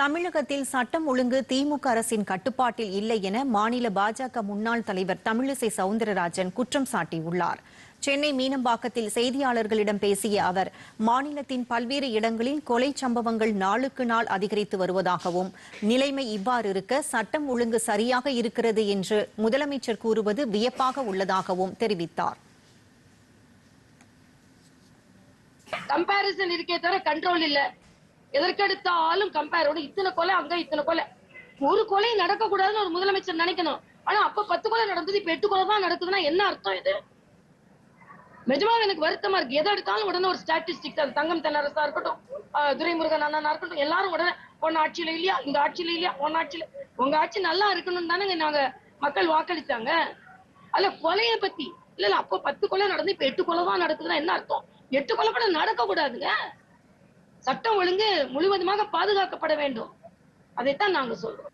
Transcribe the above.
தமிழகத்தில் சட்டம் ஒழுங்கு திமுக அரசின் கட்டுப்பாட்டில் இல்லை என மாநில பாஜக முன்னாள் தலைவர் தமிழிசை சவுந்தரராஜன் குற்றம் சாட்டியுள்ளார். சென்னை மீனம்பாக்கத்தில் செய்தியாளர்களிடம் பேசிய அவர் மாநிலத்தின் பல்வேறு இடங்களில் கொலை சம்பவங்கள் நாளுக்கு நாள் அதிகரித்து வருவதாகவும் நிலைமை இவ்வாறு இருக்க சட்டம் ஒழுங்கு சரியாக இருக்கிறது என்று முதலமைச்சர் கூறுவது வியப்பாக உள்ளதாகவும் தெரிவித்தார். கம்பாரிசன் இருக்கே தவிர கண்ட்ரோல் இல்லை. எதற்கெடுத்தாலும் கம்பேரோட இத்தனை கொலை அங்க இத்தனை கொலை. ஒரு கொலை நடக்க கூடாதுன்னு ஒரு முதலமைச்சர் நினைக்கணும். ஆனா அப்ப பத்து கொலை நடந்தது இப்ப எட்டு கொலை தான் நடக்குதுன்னா என்ன அர்த்தம் இது? நிஜமாக எனக்கு வருத்தமா இருக்கு. எதை எடுத்தாலும் உடனே ஒரு ஸ்டாட்டிஸ்டிக்ஸ் அது தங்கம் தென்னரசா இருக்கட்டும் துரைமுருகன் அண்ணனா இருக்கட்டும் எல்லாரும் உடனே பொண்ணு ஆட்சியில இல்லையா? இந்த ஆட்சியில இல்லையா? பொண்ணு ஆட்சியில. உங்க ஆட்சி நல்லா இருக்கணும்னு தானே நாங்க மக்கள் வாக்களித்தாங்க அல்ல கொலைய பத்தி. இல்ல இல்ல அப்போ பத்து கொலை நடந்து இப்ப எட்டு கொலை தான் நடக்குதுன்னா என்ன அர்த்தம்? எட்டு கொலை கூட நடக்க கூடாதுங்க சட்டம் ஒழுங்கு முழுவதுமாக பாதுகாக்கப்பட வேண்டும். அதைத்தான் நாங்க சொல்றோம்.